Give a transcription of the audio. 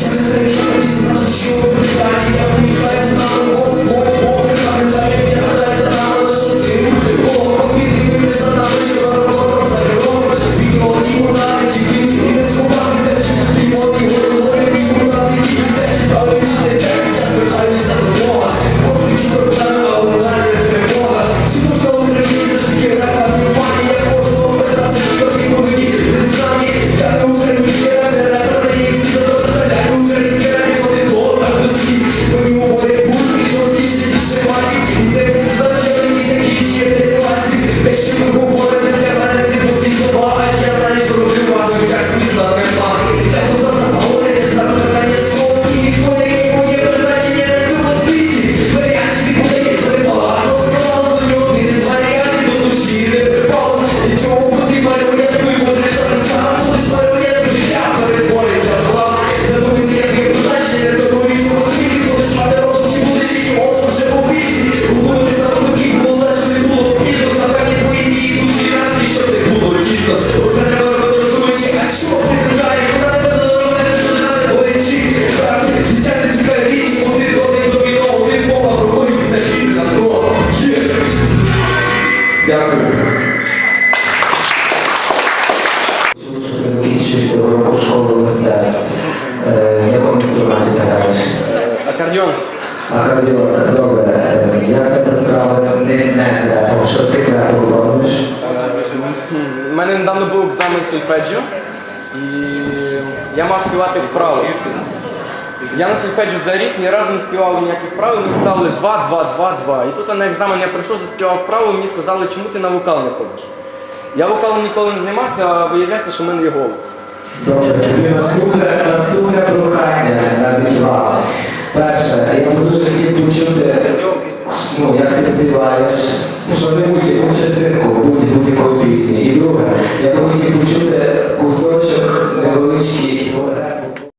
Дякую. Акордеон. Акордеон, добре. Як тебе справи не, не з репом? Що ти репом виконуєш? У мене недавно був екзамен сольфеджіо, і я мав співати вправо. Я на сольфеджіо за рік ні разу не співав ніяких вправ, мені ставили 2, 2, 2, 2. І тут на екзамен я прийшов, заспівав вправо, мені сказали, чому ти на вокал не ходиш. Я вокалом ніколи не займався, а виявляється, що в мене є голос. Добре, наступне, наступне прохання навіть вам. Перше, я б дуже хотів почути, ну, як ти співаєш, ну, що не будь-яку частинку будь- будь-якої пісні. І друге, я б